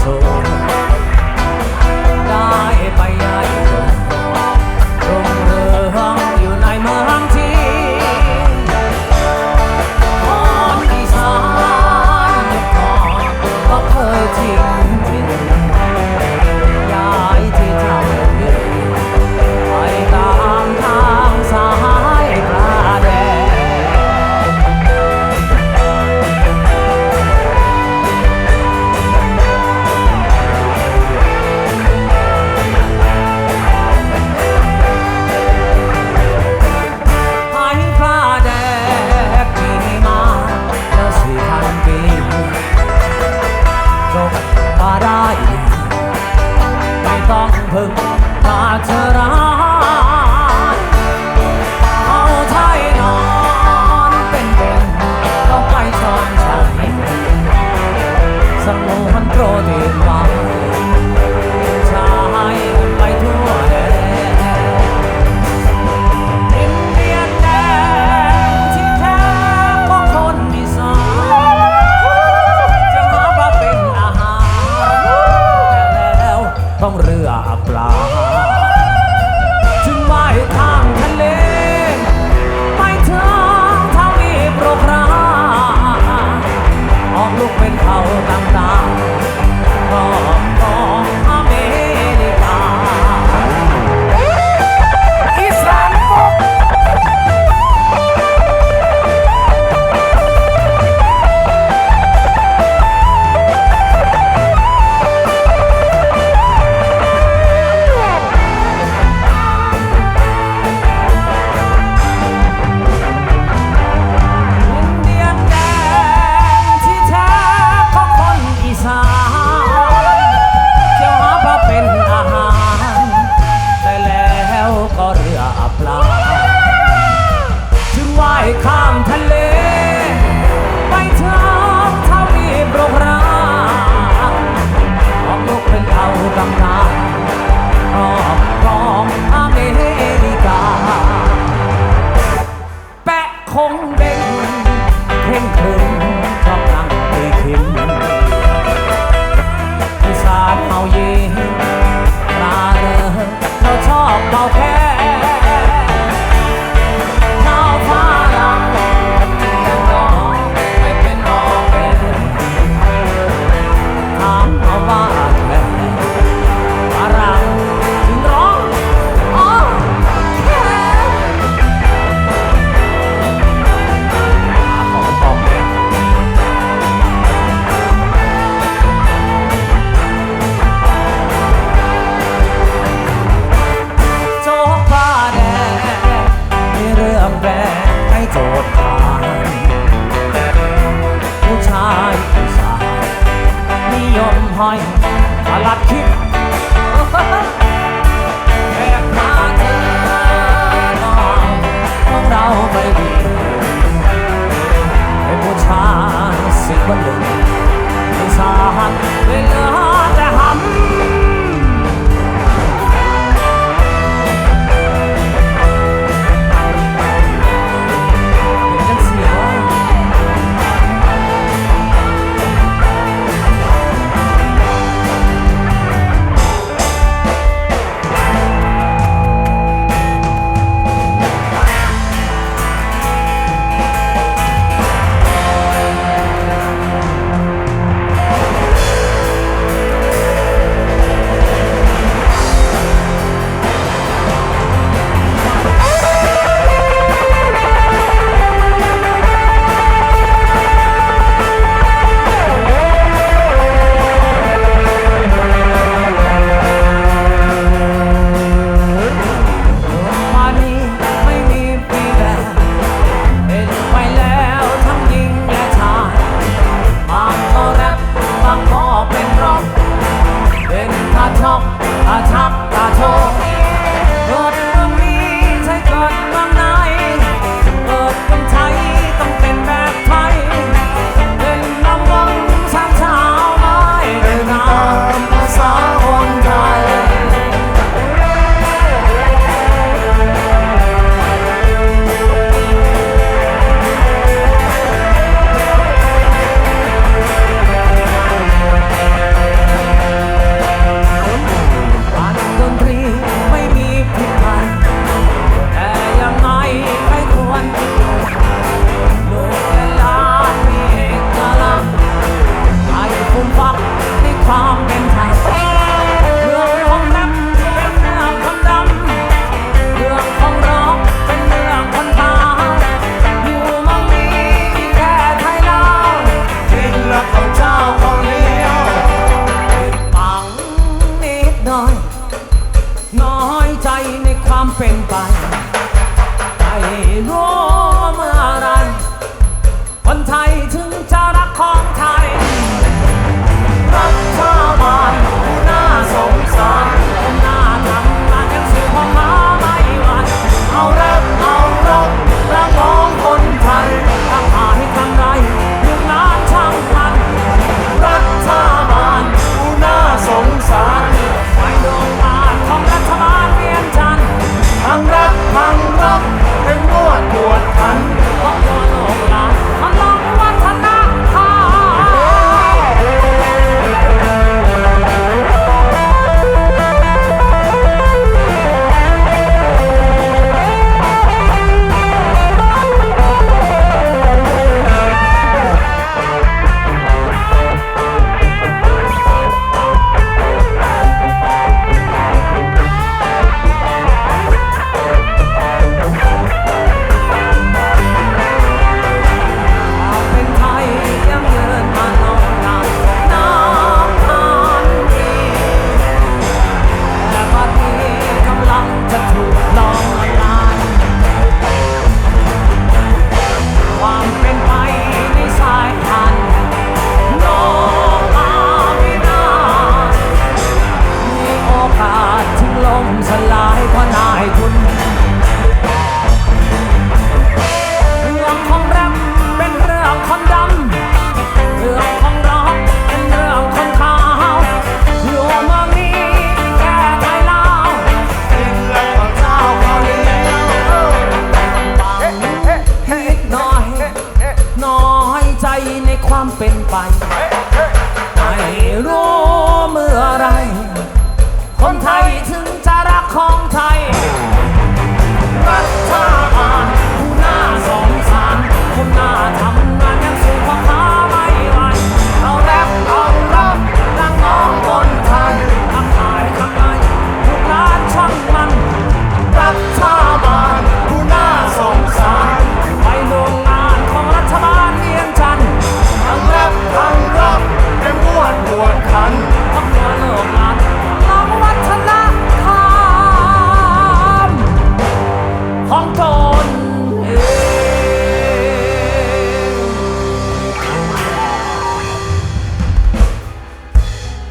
coração ็ได้ ไม่ต้องพึ่งพาเธอร้ายเอาไทยนอนเป็นเป็นต้องไปชอนชัยสมุนโปรตี เรือปลา a plan. ความเป็นไปไปรู้ ความเป็นไป ไม่รู้เมื่อไร คนไทยถึงจะรักของไทย รักชาติ